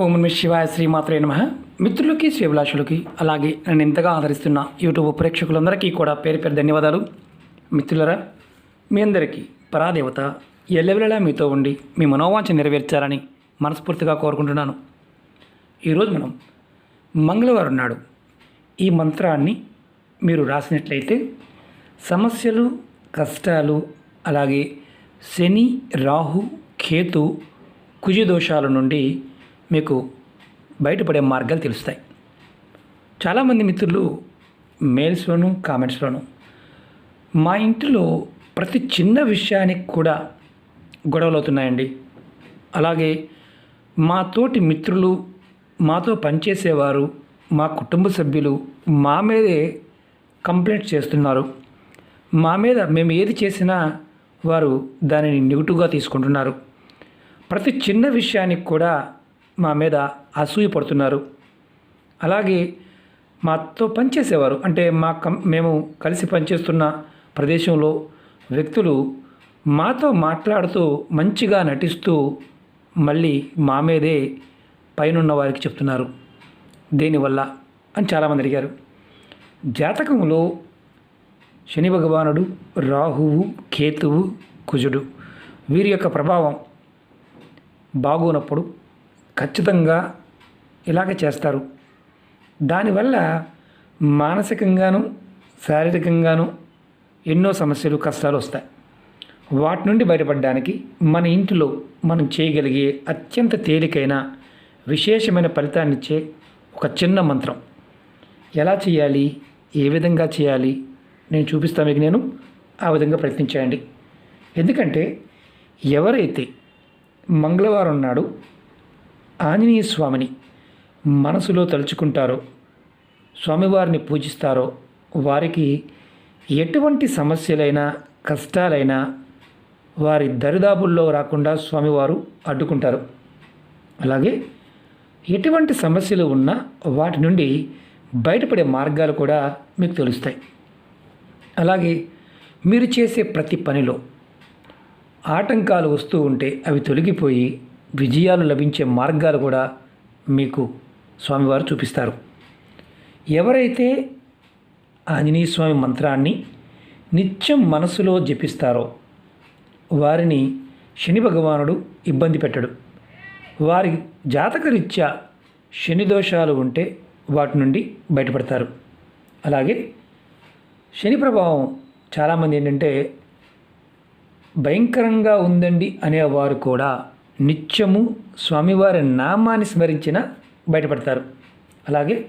ఓం నమ శివాయ శ్రీమాత్రే నమ. మిత్రులకి శ్రీభిలాషులకి అలాగే నన్ను ఇంతగా ఆదరిస్తున్న యూట్యూబ్ ప్రేక్షకులందరికీ కూడా పేరు పేరు ధన్యవాదాలు. మిత్రులరా మీ అందరికీ పరాదేవత ఎల్లెవెలలా మీతో ఉండి మీ మనోవాంఛ నెరవేర్చాలని మనస్ఫూర్తిగా కోరుకుంటున్నాను. ఈరోజు మనం మంగళవారం నాడు ఈ మంత్రాన్ని మీరు రాసినట్లయితే సమస్యలు కష్టాలు అలాగే శని రాహు కేతు కుజి దోషాల నుండి మీకు బయటపడే మార్గాలు తెలుస్తాయి. చాలామంది మిత్రులు మెయిల్స్లోను కామెంట్స్లోను మా ఇంటిలో ప్రతి చిన్న విషయానికి కూడా గొడవలు అవుతున్నాయండి అలాగే మా తోటి మిత్రులు మాతో పనిచేసేవారు మా కుటుంబ సభ్యులు మా మీదే కంప్లైంట్ చేస్తున్నారు. మా మీద మేము ఏది చేసినా వారు దానిని నెగిటివ్గా తీసుకుంటున్నారు. ప్రతి చిన్న విషయానికి కూడా మా మీద అసూయ పడుతున్నారు. అలాగే మాతో పనిచేసేవారు. అంటే మా కం మేము కలిసి పనిచేస్తున్న ప్రదేశంలో వ్యక్తులు మాతో మాట్లాడుతూ మంచిగా నటిస్తూ మళ్ళీ మా మీదే పైనున్న వారికి చెప్తున్నారు. దేనివల్ల? అని చాలామంది అడిగారు. జాతకంలో శని భగవానుడు రాహువు కేతువు కుజుడు వీరి యొక్క ప్రభావం బాగున్నప్పుడు ఖచ్చితంగా ఇలాగ చేస్తారు. దానివల్ల మానసికంగాను శారీరకంగాను ఎన్నో సమస్యలు కష్టాలు వస్తాయి. వాటి నుండి బయటపడడానికి మన ఇంటిలో మనం చేయగలిగే అత్యంత తేలికైన విశేషమైన ఫలితాన్నిచ్చే ఒక చిన్న మంత్రం. ఎలా చేయాలి? ఏ విధంగా చేయాలి? నేను చూపిస్తా మీకు నేను. ఆ విధంగా ప్రయత్నించేయండి ఎందుకంటే ఎవరైతే మంగళవారం నాడు ఆంజనేయ స్వామిని మనసులో తలుచుకుంటారో స్వామివారిని పూజిస్తారో వారికి ఎటువంటి సమస్యలైనా కష్టాలైనా వారి దరిదాపుల్లో రాకుండా స్వామివారు అడ్డుకుంటారు. అలాగే ఎటువంటి సమస్యలు ఉన్నా వాటి నుండి బయటపడే మార్గాలు కూడా మీకు తెలుస్తాయి. అలాగే మీరు చేసే ప్రతి పనిలో ఆటంకాలు వస్తూ ఉంటే అవి తొలగిపోయి విజయాలు లభించే మార్గాలు కూడా మీకు స్వామివారు చూపిస్తారు. ఎవరైతే ఆంజనేయ స్వామి మంత్రాన్ని నిత్యం మనసులో జపిస్తారో వారిని శని భగవానుడు ఇబ్బంది పెట్టడు. వారి జాతకరీత్యా శని దోషాలు ఉంటే వాటి నుండి బయటపడతారు. అలాగే శని ప్రభావం చాలామంది ఏంటంటే భయంకరంగా ఉందండి అనేవారు కూడా నిత్యము స్వామివారి నామాన్ని స్మరించిన బయటపడతారు. అలాగే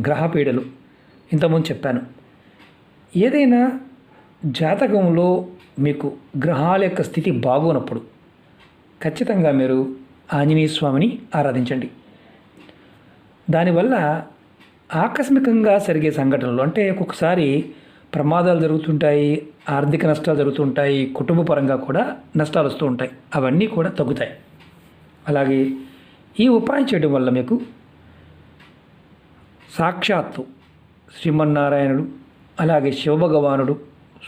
గ్రహపీడలు. ఇంతకుముందు చెప్పాను. ఏదైనా జాతకంలో మీకు గ్రహాల యొక్క స్థితి బాగోనప్పుడు ఖచ్చితంగా మీరు ఆంజనేయ స్వామిని ఆరాధించండి. దానివల్ల ఆకస్మికంగా జరిగే సంఘటనలు అంటే ఒక్కొక్కసారి ప్రమాదాలు జరుగుతుంటాయి ఆర్థిక నష్టాలు జరుగుతుంటాయి కుటుంబ పరంగా కూడా నష్టాలు వస్తూ ఉంటాయి. అవన్నీ కూడా తగ్గుతాయి. అలాగే ఈ ఉపాయం చేయడం వల్ల మీకు సాక్షాత్తు శ్రీమన్నారాయణుడు అలాగే శివభగవానుడు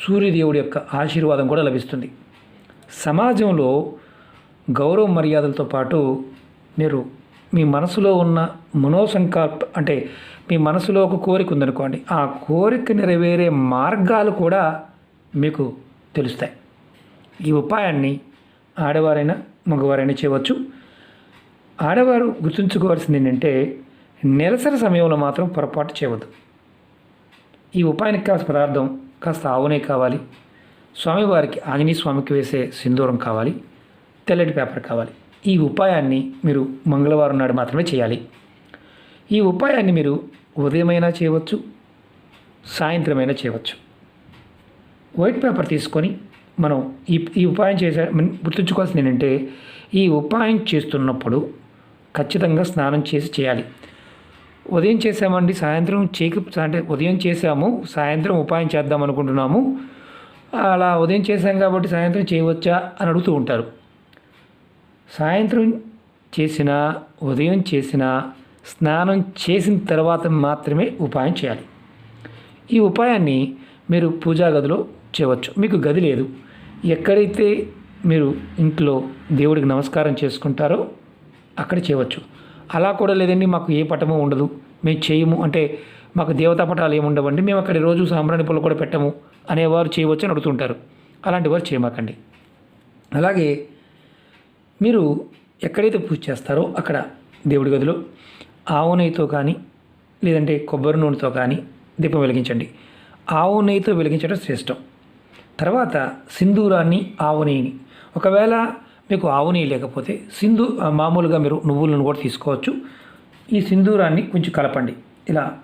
సూర్యదేవుడి యొక్క ఆశీర్వాదం కూడా లభిస్తుంది. సమాజంలో గౌరవ మర్యాదలతో పాటు మీరు మీ మనసులో ఉన్న మనోసంకల్ప అంటే మీ మనసులో ఒక కోరిక ఉందనుకోండి ఆ కోరిక నెరవేరే మార్గాలు కూడా మీకు తెలుస్తాయి. ఈ ఉపాయాన్ని ఆడవారైనా మగవారైనా చేయవచ్చు. ఆడవారు గుర్తుంచుకోవాల్సింది ఏంటంటే నెలసరి సమయంలో మాత్రం పొరపాటు చేయవద్దు. ఈ ఉపాయానికి కాస్త పదార్థం కాస్త ఆవునే కావాలి. స్వామివారికి ఆంజనేయ స్వామికి వేసే సింధూరం కావాలి. తెల్లటి పేపర్ కావాలి. ఈ ఉపాయాన్ని మీరు మంగళవారం నాడు మాత్రమే చేయాలి. ఈ ఉపాయాన్ని మీరు ఉదయమైనా చేయవచ్చు సాయంత్రమైనా చేయవచ్చు. వైట్ పేపర్ తీసుకొని మనం ఈ ఈ ఉపాయం చేసే గుర్తుంచుకోవాల్సింది ఏంటంటే ఈ ఉపాయం చేస్తున్నప్పుడు ఖచ్చితంగా స్నానం చేసి చేయాలి. ఉదయం చేసామండి సాయంత్రం చేయక అంటే ఉదయం చేసాము సాయంత్రం ఉపాయం చేద్దాం అనుకుంటున్నాము. అలా ఉదయం చేసాం కాబట్టి సాయంత్రం చేయవచ్చా అని అడుగుతూ ఉంటారు. సాయంత్రం చేసిన ఉదయం చేసిన స్నానం చేసిన తర్వాత మాత్రమే ఉపాయం చేయాలి. ఈ ఉపాయాన్ని మీరు పూజా గదిలో చేయవచ్చు. మీకు గది లేదు. ఎక్కడైతే మీరు ఇంట్లో దేవుడికి నమస్కారం చేసుకుంటారో అక్కడ చేయవచ్చు. అలా కూడా లేదండి మాకు ఏ పటము ఉండదు. మేము చేయము. అంటే మాకు దేవతా పటాలు ఏముండవండి మేము అక్కడ రోజు సాంబ్రాణి పూలు కూడా పెట్టము అనేవారు చేయవచ్చు అని అడుగుతుంటారు. అలాంటి వారు చేయమాకండి అలాగే మీరు ఎక్కడైతే పూజ చేస్తారో అక్కడ దేవుడి గదిలో ఆవు నెయ్యితో కానీ లేదంటే కొబ్బరి నూనెతో కానీ దీపం వెలిగించండి. ఆవు నెయ్యితో వెలిగించడం శ్రేష్టం. తర్వాత సింధూరాన్ని ఆవు నెయ్యిని. ఒకవేళ మీకు ఆవు నెయ్యి లేకపోతే సింధు మామూలుగా మీరు నువ్వుల నూనె కూడా తీసుకోవచ్చు. ఈ సింధూరాన్ని కొంచెం కలపండి. ఇలా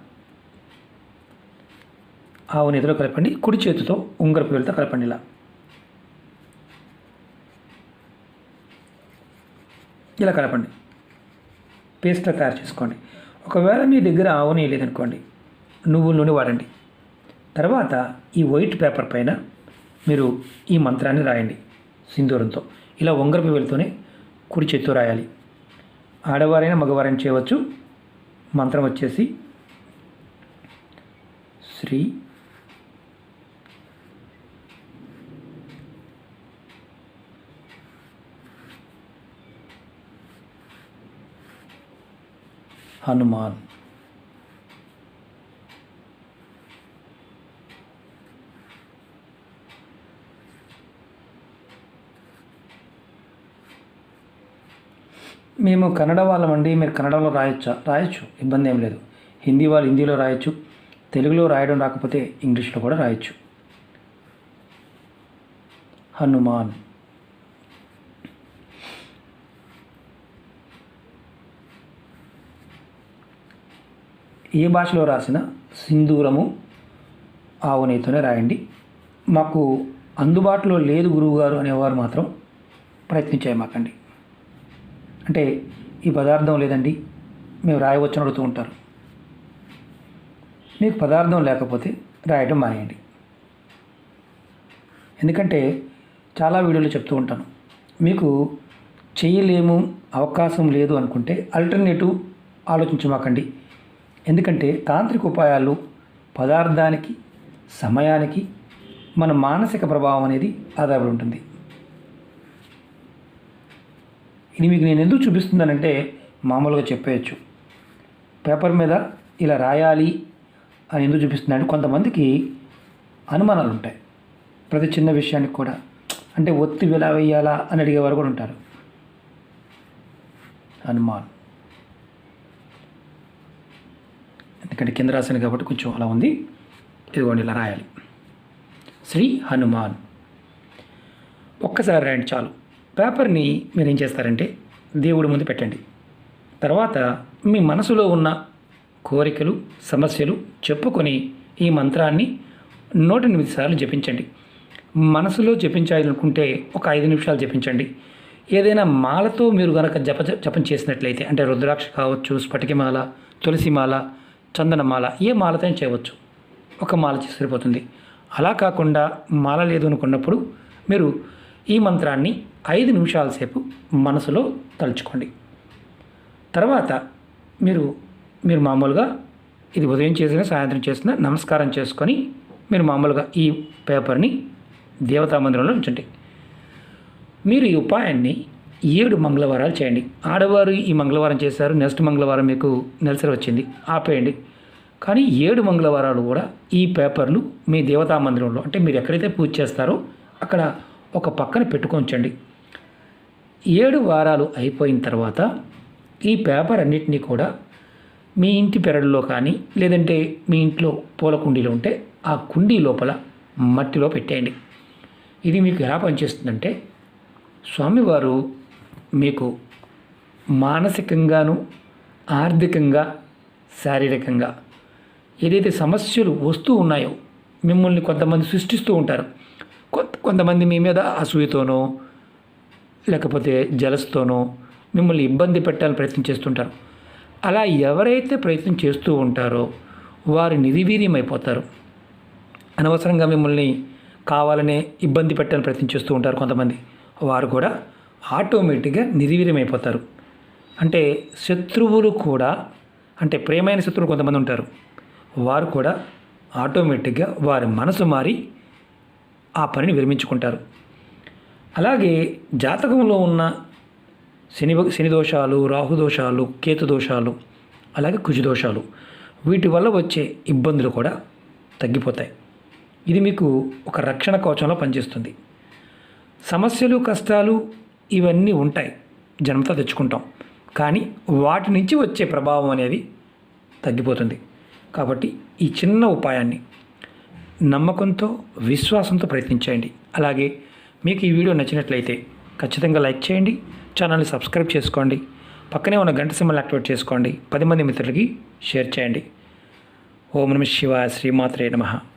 ఆవు నెయ్యిలో కలపండి. కుడి చేతితో ఉంగరపు వెళ్తా కలపండి ఇలా. ఇలా కలపండి. పేస్ట్లా తయారు చేసుకోండి. ఒకవేళ మీ దగ్గర ఆవు నెయ్యి లేదనుకోండి నువ్వుల నూనె వాడండి. తర్వాత ఈ వైట్ పేపర్ పైన మీరు ఈ మంత్రాన్ని రాయండి సింధూరంతో. ఇలా ఉంగరపు వెలుతూనే కుడి చేత్తో రాయాలి. ఆడవారైనా మగవారైనా చేయవచ్చు. మంత్రం వచ్చేసి శ్రీ హనుమాన్. మేము కన్నడ వాళ్ళమండి మీరు కన్నడలో రాయొచ్చా? రాయొచ్చు ఇబ్బంది ఏం లేదు. హిందీ వాళ్ళు హిందీలో రాయొచ్చు తెలుగులో రాయడం రాకపోతే ఇంగ్లీష్లో కూడా రాయొచ్చు. హనుమాన్. ఏ భాషలో రాసిన సింధూరము ఆవునేతోనే రాయండి. మాకు అందుబాటులో లేదు గురువుగారు అనేవారు మాత్రం ప్రయత్నించేయమాకండి అంటే ఈ పదార్థం లేదండి మేము రాయవచ్చని అడుగుతూ ఉంటారు. మీకు పదార్థం లేకపోతే రాయడం మానేయండి. ఎందుకంటే చాలా వీడియోలు చెప్తూ ఉంటాను. మీకు చేయలేము అవకాశం లేదు అనుకుంటే ఆల్టర్నేటివ్ ఆలోచించమాకండి ఎందుకంటే తాంత్రిక ఉపాయాలు పదార్థానికి సమయానికి మన మానసిక ప్రభావం అనేది ఆధారపడి ఉంటుంది. ఇది మీకు నేను ఎందుకు చూపిస్తున్నానంటే మామూలుగా చెప్పేయచ్చు. పేపర్ మీద ఇలా రాయాలి అని ఎందుకు చూపిస్తున్నాను కొంతమందికి అనుమానాలు ఉంటాయి. ప్రతి చిన్న విషయానికి కూడా. అంటే ఒత్తి ఎలా వేయాలా అని అడిగేవారు కూడా ఉంటారు. హనుమాన్ ఎందుకంటే కింద రాశాను కాబట్టి కొంచెం అలా ఉంది. ఇదిగోండి ఇలా రాయాలి. శ్రీ హనుమాన్. ఒక్కసారి రాయండి చాలు. పేపర్ని మీరు ఏం చేస్తారంటే దేవుడి ముందు పెట్టండి. తర్వాత మీ మనసులో ఉన్న కోరికలు సమస్యలు చెప్పుకొని ఈ మంత్రాన్ని నూట ఎనిమిది సార్లు జపించండి. మనసులో జపించాలనుకుంటే ఒక ఐదు నిమిషాలు జపించండి. ఏదైనా మాలతో మీరు గనక జప జపం చేసినట్లయితే అంటే రుద్రాక్ష కావచ్చు స్ఫటికమాల తులసిమాల చందనమాల ఏ మాలతో చేయవచ్చు. ఒక మాల చేసి సరిపోతుంది. అలా కాకుండా మాల లేదు అనుకున్నప్పుడు మీరు ఈ మంత్రాన్ని ఐదు నిమిషాల సేపు మనసులో తలుచుకోండి. తర్వాత మీరు మీరు మామూలుగా ఇది ఉదయం చేసిన సాయంత్రం చేసిన నమస్కారం చేసుకొని మీరు మామూలుగా ఈ పేపర్ని దేవతా మందిరంలో ఉంచండి. మీరు ఈ ఉపాయాన్ని ఏడు మంగళవారాలు చేయండి. ఆడవారు ఈ మంగళవారం చేశారు నెక్స్ట్ మంగళవారం మీకు నెలసరి వచ్చింది ఆపేయండి. కానీ ఏడు మంగళవారాలు కూడా ఈ పేపర్లు మీ దేవతా మందిరంలో అంటే మీరు ఎక్కడైతే పూజ చేస్తారో అక్కడ ఒక పక్కన పెట్టుకొంచండి ఏడు వారాలు అయిపోయిన తర్వాత ఈ పేపర్ అన్నిటినీ కూడా మీ ఇంటి పెరడులో కానీ లేదంటే మీ ఇంట్లో పూల కుండీలో ఉంటే ఆ కుండీ లోపల మట్టిలో పెట్టేయండి. ఇది మీకు ఎలా పనిచేస్తుందంటే స్వామివారు మీకు మానసికంగాను ఆర్థికంగా శారీరకంగా ఏదైతే సమస్యలు వస్తూ ఉన్నాయో మిమ్మల్ని కొంతమంది సృష్టిస్తూ ఉంటారు కొంత కొంతమంది మీ మీద అసూయతోనో లేకపోతే జలస్తోనో మిమ్మల్ని ఇబ్బంది పెట్టాలని ప్రయత్నం చేస్తుంటారు. అలా ఎవరైతే ప్రయత్నం చేస్తూ ఉంటారో వారు నిర్వీర్యమైపోతారు అయిపోతారు అనవసరంగా మిమ్మల్ని కావాలనే ఇబ్బంది పెట్టాలని ప్రయత్నం చేస్తూ ఉంటారు కొంతమంది. వారు కూడా ఆటోమేటిక్గా నిర్వీర్యమైపోతారు అయిపోతారు అంటే శత్రువులు కూడా అంటే ప్రేమైన శత్రువులు కొంతమంది ఉంటారు. వారు కూడా ఆటోమేటిక్గా వారి మనసు మారి ఆ పనిని విరమించుకుంటారు. అలాగే జాతకంలో ఉన్న శని శని దోషాలు రాహు దోషాలు దోషాలు అలాగే కుజుదోషాలు వీటి వల్ల వచ్చే ఇబ్బందులు కూడా తగ్గిపోతాయి. ఇది మీకు ఒక రక్షణ కవచంలో పనిచేస్తుంది. సమస్యలు కష్టాలు ఇవన్నీ ఉంటాయి. జన్మతో తెచ్చుకుంటాం. కానీ వాటి నుంచి వచ్చే ప్రభావం అనేది తగ్గిపోతుంది. కాబట్టి ఈ చిన్న ఉపాయాన్ని నమ్మకంతో విశ్వాసంతో ప్రయత్నించండి అలాగే మీకు ఈ వీడియో నచ్చినట్లయితే ఖచ్చితంగా లైక్ చేయండి ఛానల్ని సబ్స్క్రైబ్ చేసుకోండి పక్కనే ఉన్న గంట సింబల్ యాక్టివేట్ చేసుకోండి పది మంది మిత్రులకి షేర్ చేయండి. ఓం నమ శివాయ శ్రీమాత్రే నమః.